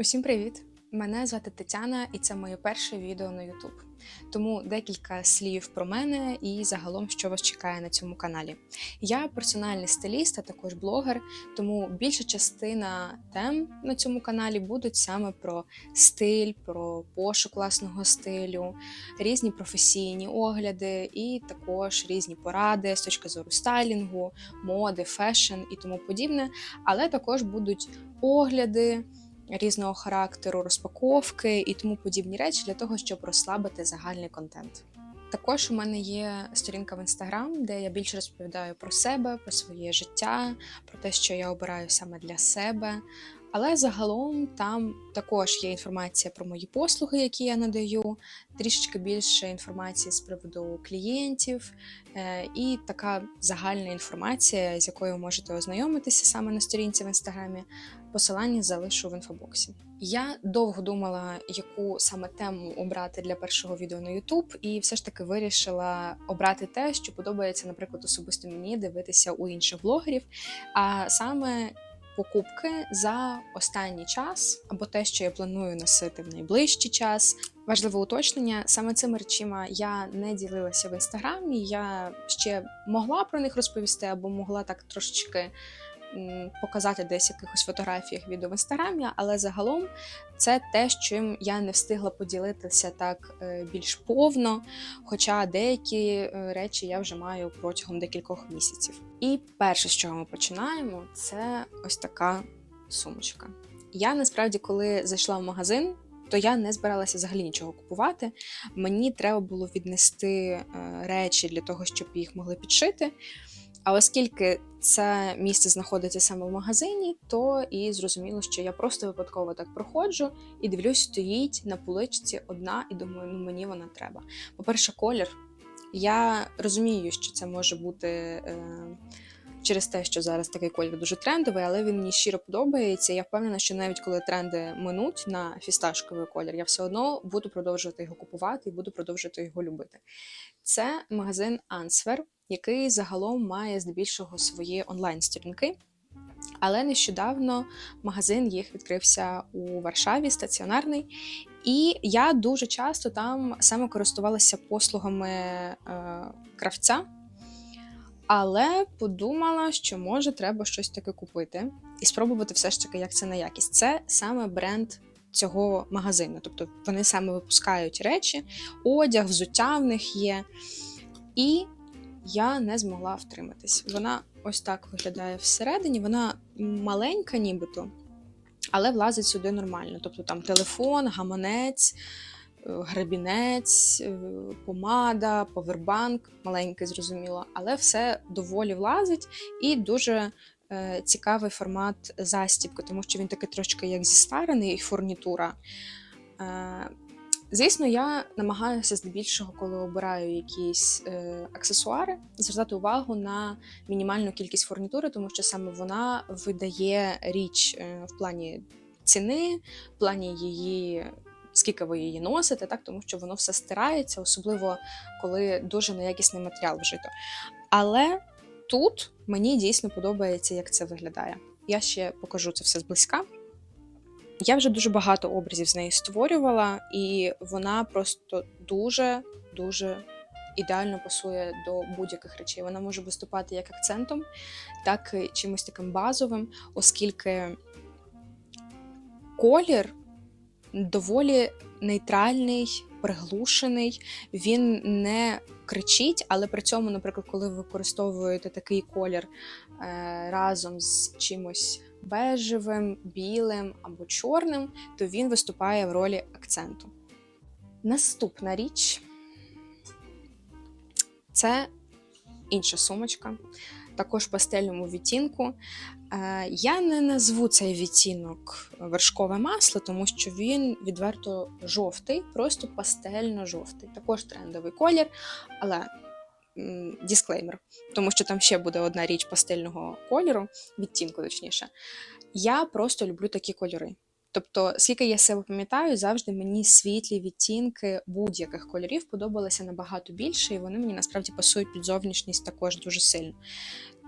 Усім привіт! Мене звати Тетяна, і це моє перше відео на YouTube. Тому декілька слів про мене і загалом, що вас чекає на цьому каналі. Я персональний стиліст, а також блогер, тому більша частина тем на цьому каналі будуть саме про стиль, про пошук власного стилю, різні професійні огляди, і також різні поради з точки зору стайлінгу, моди, фешн і тому подібне. Але також будуть огляди різного характеру, розпаковки і тому подібні речі для того, щоб розслабити загальний контент. Також у мене є сторінка в інстаграм, де я більше розповідаю про себе, про своє життя, про те, що я обираю саме для себе. Але загалом там також є інформація про мої послуги, які я надаю, трішечки більше інформації з приводу клієнтів, е, і така загальна інформація, з якою ви можете ознайомитися саме на сторінці в інстаграмі. Посилання залишу в інфобоксі. Я довго думала, яку саме тему обрати для першого відео на YouTube, і все ж таки вирішила обрати те, що подобається, наприклад, особисто мені дивитися у інших блогерів. А саме покупки за останній час, або те, що я планую носити в найближчий час. Важливе уточнення, саме цими речима я не ділилася в інстаграмі. Я ще могла про них розповісти, або могла так трошечки показати десь якихось фотографіях відео в інстаграмі, але загалом це те, чим я не встигла поділитися так е, більш повно. Хоча деякі е, речі я вже маю протягом декількох місяців. І перше, з чого ми починаємо, це ось така сумочка. Я насправді, коли зайшла в магазин. То я не збиралася взагалі нічого купувати. Мені треба було віднести е, речі для того, щоб їх могли підшити. А оскільки це місце знаходиться саме в магазині, то і зрозуміло, що я просто випадково так проходжу і дивлюсь, стоїть на поличці одна, і думаю, ну мені вона треба. По-перше, колір. Я розумію, що це може бути е, через те, що зараз такий колір дуже трендовий, але він мені щиро подобається. Я впевнена, що навіть коли тренди минуть на фісташковий колір, я все одно буду продовжувати його купувати і буду продовжувати його любити. Це магазин Answer який загалом має здебільшого свої онлайн-сторінки. Але нещодавно магазин їх відкрився у Варшаві, стаціонарний, і я дуже часто там саме користувалася послугами е, кравця, але подумала, що може треба щось таке купити і спробувати все ж таки, як це на якість. Це саме бренд цього магазину. Тобто вони саме випускають речі, одяг, взуття в них є. І я не змогла втриматись. Вона ось так виглядає всередині, вона маленька, нібито, але влазить сюди нормально. Тобто там телефон, гаманець, грабінець, е, помада, повербанк, маленький, зрозуміло, але все доволі влазить і дуже. Е, цікавий формат застібки, тому що він такий трошки як зістарений і фурнітура. Звісно, я намагаюся здебільшого, коли обираю якісь е, аксесуари, звертати увагу на мінімальну кількість фурнітури, тому що саме вона видає річ е, в плані ціни, в плані її. Скільки ви її носите, так тому що воно все стирається, особливо коли дуже неякісний матеріал вжито. Але тут мені дійсно подобається, як це виглядає. Я ще покажу це все зблизька. Я вже дуже багато образів з неї створювала, і вона просто дуже-дуже ідеально пасує до будь-яких речей. Вона може виступати як акцентом, так і чимось таким базовим, оскільки колір доволі нейтральний, приглушений, він не кричить, але при цьому, наприклад, коли ви використовуєте такий колір е, разом з чимось бежевим, білим або чорним, то він виступає в ролі акценту. Наступна річ це інша сумочка, також пастельному відтінку. Е, я не назву цей відтінок вершкове масло, тому що він відверто жовтий, просто пастельно-жовтий. Також трендовий колір, але дисклеймер, тому що там ще буде одна річ пастельного кольору, відтінку, точніше. Я просто люблю такі кольори. Тобто, скільки я себе пам'ятаю, завжди мені світлі відтінки будь-яких кольорів подобалися набагато більше, і вони мені насправді пасують під зовнішність також дуже сильно.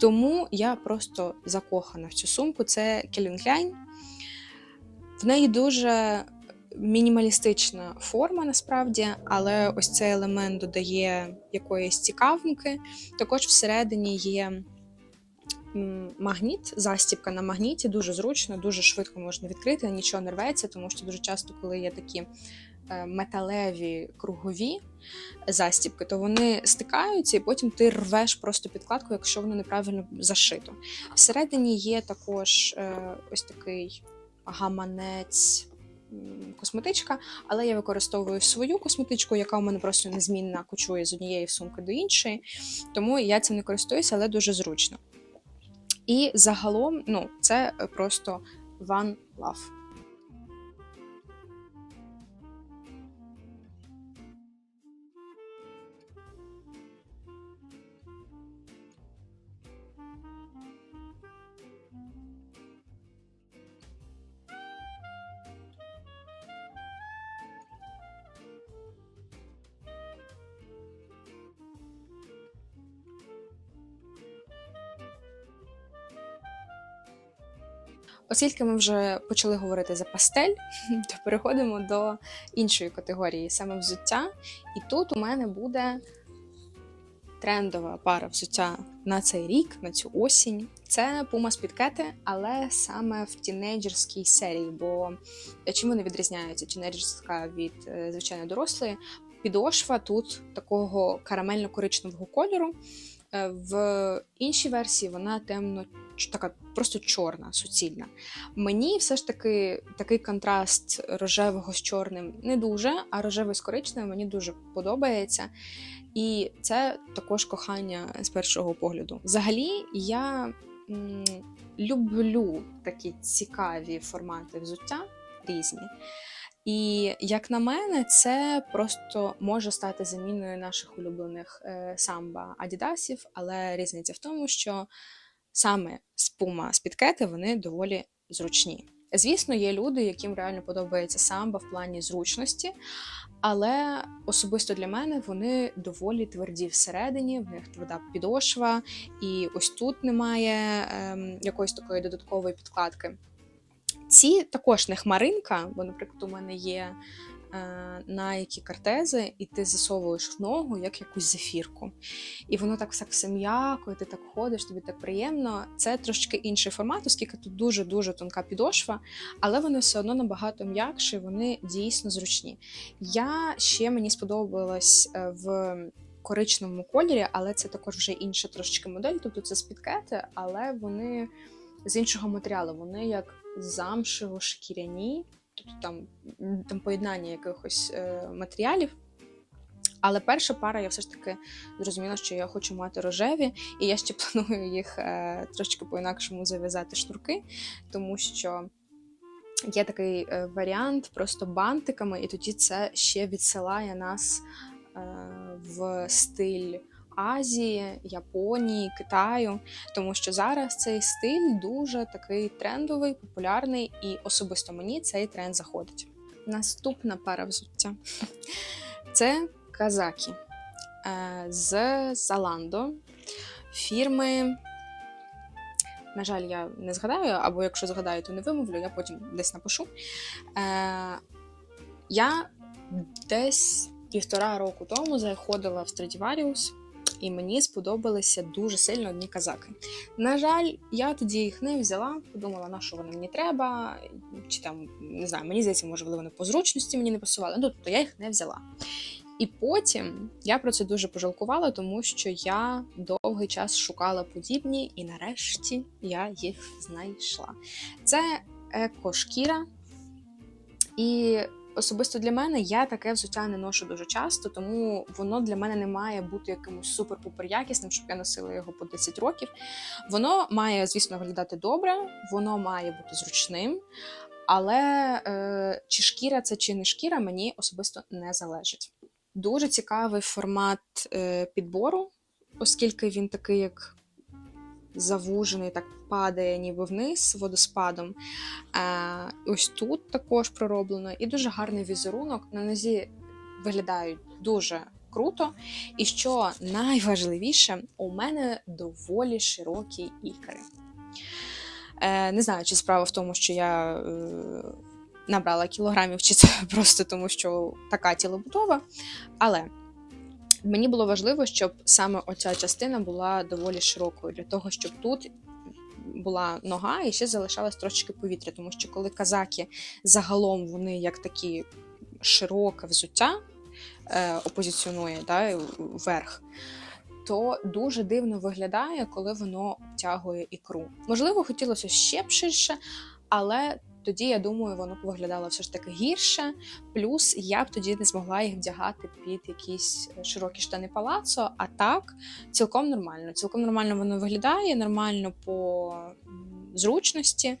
Тому я просто закохана в цю сумку. Це Calvin Klein. В неї дуже мінімалістична форма насправді, але ось цей елемент додає якоїсь цікавинки. Також всередині є магніт, застібка на магніті, дуже зручно, дуже швидко можна відкрити, нічого не рветься, тому що дуже часто, коли є такі металеві кругові застібки, то вони стикаються, і потім ти рвеш просто підкладку, якщо воно неправильно зашито. Всередині є також е, ось такий гаманець. Косметичка, але я використовую свою косметичку, яка у мене просто незмінна кочує з однієї сумки до іншої, тому я цим не користуюся, але дуже зручно. І загалом, ну, це е, просто one love. Оскільки ми вже почали говорити за пастель, то переходимо до іншої категорії саме взуття. І тут у мене буде трендова пара взуття на цей рік, на цю осінь. Це Puma спідкети, але саме в тінейджерській серії. Бо чим вони відрізняються? Тінейджерська від е, звичайно дорослої. Підошва тут такого карамельно-коричневого кольору. Е, В іншій версії вона темно така просто чорна, суцільна. Мені все ж таки такий контраст рожевого з чорним не дуже, а рожевий з коричневим мені дуже подобається. І це також кохання з першого погляду. Взагалі, я м, люблю такі цікаві формати взуття різні. І як на мене, це просто може стати заміною наших улюблених е, самба Адідасів, але різниця в тому, що саме з Puma спідкети вони доволі зручні. Звісно, є люди, яким реально подобається самба в плані зручності, але особисто для мене вони доволі тверді всередині, в них тверда підошва, і ось тут немає ем, якоїсь такої додаткової підкладки. Ці також не хмаринка, бо, наприклад, у мене є Nike картези, і ти засовуєш в ногу як якусь зефірку. І воно так все, все м'яко, і ти так ходиш, тобі так приємно. Це трошки інший формат, оскільки тут дуже-дуже тонка підошва, але вони все одно набагато м'якші, вони дійсно зручні. Я ще мені сподобалась е, в коричневому кольорі, але це також вже інша трошечки модель. Тобто це спідкети, але вони з іншого матеріалу. Вони як замшево-шкіряні, тобто там, там поєднання якихось е, матеріалів. Але перша пара, я все ж таки зрозуміла, що я хочу мати рожеві, і я ще планую їх е, трошки по-інакшому зав'язати шнурки, тому що є такий е, варіант просто бантиками, і тоді це ще відсилає нас е, в стиль Азії, Японії, Китаю, тому що зараз цей стиль дуже такий трендовий, популярний, і особисто мені цей тренд заходить. Наступна пара взуття це казакі е, з Zalando фірми. На жаль, я не згадаю, або якщо згадаю, то не вимовлю, я потім десь напишу. Е, я десь півтора року тому заходила в Stradivarius, і мені сподобалися дуже сильно одні казаки. На жаль, я тоді їх не взяла, подумала, на що вони мені треба, чи там не знаю, мені здається, можливо, вони по зручності мені не пасували. Ну, тобто я їх не взяла. І потім я про це дуже пожалкувала, тому що я довгий час шукала подібні, і нарешті я їх знайшла. Це екошкіра. І особисто для мене я таке взуття не ношу дуже часто, тому воно для мене не має бути якимось супер-пупер якісним, щоб я носила його по 10 років. Воно має, звісно, виглядати добре, воно має бути зручним. Але е, чи шкіра це чи не шкіра, мені особисто не залежить. Дуже цікавий формат е, підбору, оскільки він такий, як завужений, так падає ніби вниз водоспадом. Е, ось тут також пророблено, і дуже гарний візерунок. На нозі виглядають дуже круто. І що найважливіше, у мене доволі широкі ікри. Е, не знаю, чи справа в тому, що я е, набрала кілограмів, чи це просто тому, що така тілобудова. Але мені було важливо, щоб саме оця частина була доволі широкою, для того, щоб тут була нога і ще залишалось трошечки повітря, тому що коли казаки загалом вони як такі широке взуття е, опозиціонує да, вверх, то дуже дивно виглядає, коли воно обтягує ікру. Можливо, хотілося ще б ширше, але тоді я думаю, воно виглядало все ж таки гірше. Плюс я б тоді не змогла їх вдягати під якісь широкі штани палацо. А так, цілком нормально. Цілком нормально воно виглядає, нормально по зручності.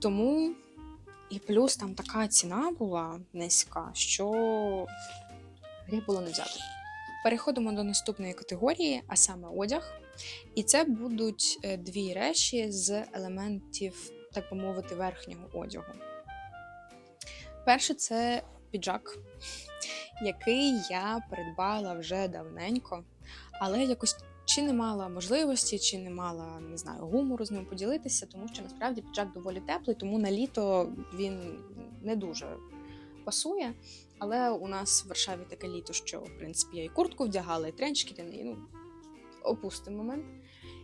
Тому і плюс там така ціна була низька, що гріх було не взяти. Переходимо до наступної категорії, а саме одяг. І це будуть е, дві речі з елементів, так би мовити, верхнього одягу. Перше це піджак, який я придбала вже давненько, але якось чи не мала можливості, чи не мала не знаю, гумору з ним поділитися, тому що насправді піджак доволі теплий, тому на літо він не дуже пасує. Але у нас в Варшаві таке літо, що в принципі я і куртку вдягала, і тренчики для неї. Ну, опустимо момент.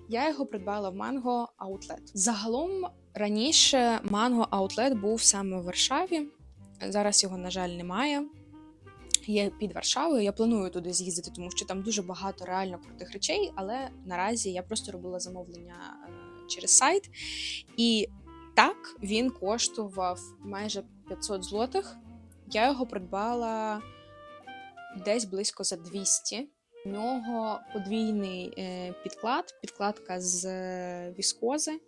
Я його придбала в Mango Outlet. Загалом раніше Mango Outlet був саме в Варшаві. Зараз його, на жаль, немає. Є під Варшавою. Я планую туди з'їздити, тому що там дуже багато реально крутих речей. Але наразі я просто робила замовлення е, через сайт. І так він коштував майже 500 злотих. Я його придбала десь близько за 200. У нього подвійний е, підклад, підкладка з е, віскози.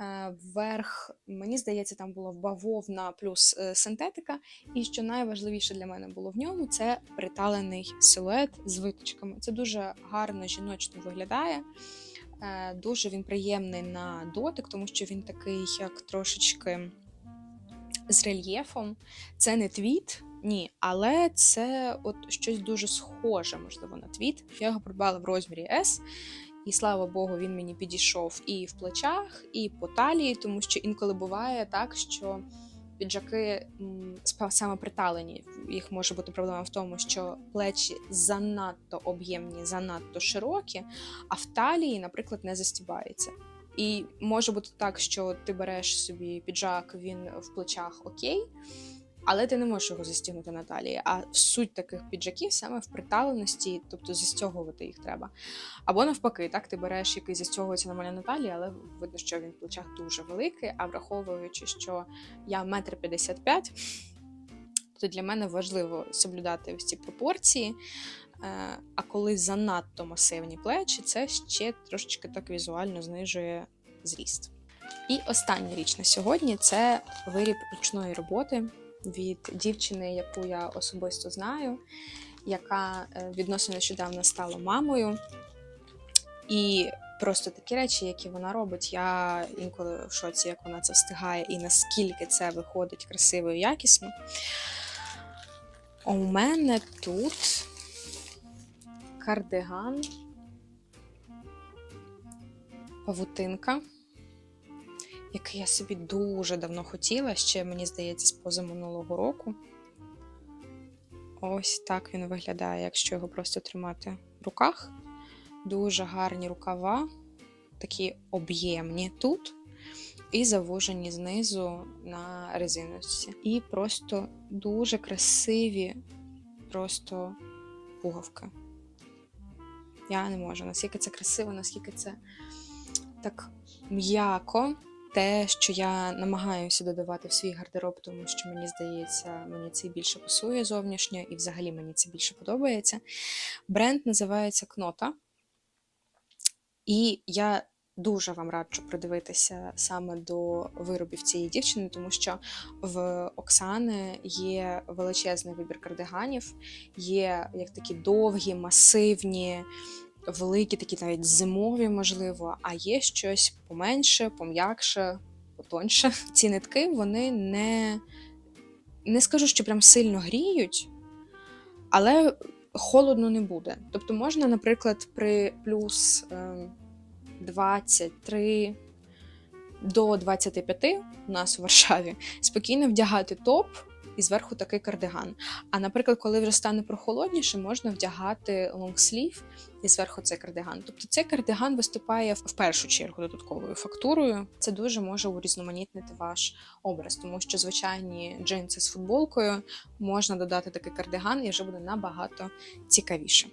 Е, Вверх, мені здається, там було бавовна плюс е, синтетика. І що найважливіше для мене було в ньому, це приталений силует з виточками. Це дуже гарно жіночно виглядає. Е, Дуже він приємний на дотик, тому що він такий, як трошечки з рельєфом. Це не твіт, ні, але це от щось дуже схоже, можливо, на твіт. Я його придбала в розмірі S, і слава Богу, він мені підійшов і в плечах, і по талії, тому що інколи буває так, що піджаки саме приталені. Їх може бути проблема в тому, що плечі занадто об'ємні, занадто широкі, а в талії, наприклад, не застібається. І може бути так, що ти береш собі піджак, він в плечах окей, але ти не можеш його застігнути на талії. А суть таких піджаків саме в приталеності, тобто застягувати їх треба. Або навпаки, так ти береш який застягується нормально на талії, але видно, що він в плечах дуже великий. А враховуючи, що я метр п'ятдесят п'ять, то для мене важливо соблюдати ось ці пропорції. Е, А коли занадто масивні плечі, це ще трошечки так візуально знижує зріст. І остання річ на сьогодні це виріб ручної роботи від дівчини, яку я особисто знаю, яка е, відносно нещодавно стала мамою. І просто такі речі, які вона робить, я інколи в шоці, як вона це встигає, і наскільки це виходить красиво і якісно. У мене тут кардиган, павутинка, який я собі дуже давно хотіла, ще, мені здається, з позаминулого року. Ось так він виглядає, якщо його просто тримати в руках. Дуже гарні рукава, такі об'ємні тут, і завужені знизу на резиночці. І просто дуже красиві, просто пуговки. Я не можу, наскільки це красиво, наскільки це так м'яко. Те, що я намагаюся додавати в свій гардероб, тому що мені здається, мені це більше пасує зовнішньо, і взагалі мені це більше подобається. Бренд називається Кнота. І я дуже вам раджу придивитися саме до виробів цієї дівчини, тому що в Оксани є величезний вибір кардиганів, є як такі довгі, масивні, великі, такі навіть зимові, можливо, а є щось поменше, пом'якше, потоньше. Ці нитки вони не, не скажу, що прям сильно гріють, але холодно не буде. Тобто можна, наприклад, при плюс. ем, 23, до 25 у нас у Варшаві спокійно вдягати топ і зверху такий кардиган. А наприклад, коли вже стане прохолодніше, можна вдягати лонгслів і зверху цей кардиган. Тобто цей кардиган виступає в першу чергу додатковою фактурою. Це дуже може урізноманітнити ваш образ, тому що звичайні джинси з футболкою можна додати такий кардиган, і вже буде набагато цікавіше.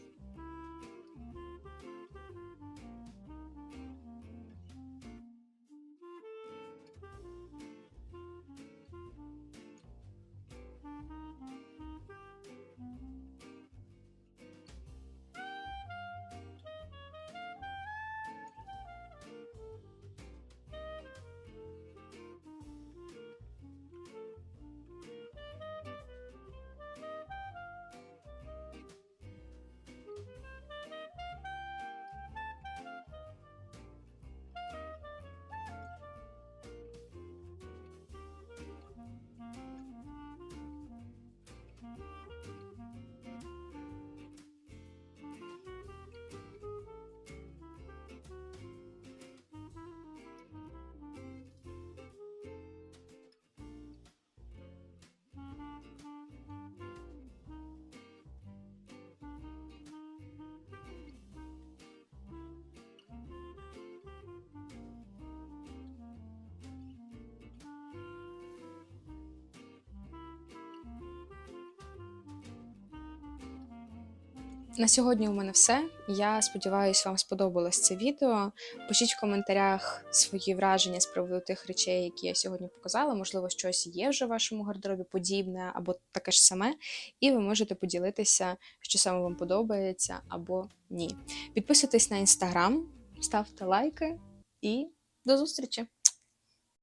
На сьогодні у мене все. Я сподіваюся, вам сподобалось це відео. Пишіть в коментарях свої враження з приводу тих речей, які я сьогодні показала. Можливо, щось є вже в вашому гардеробі подібне або таке ж саме, і ви можете поділитися, що саме вам подобається або ні. Підписуйтесь на інстаграм, ставте лайки і до зустрічі!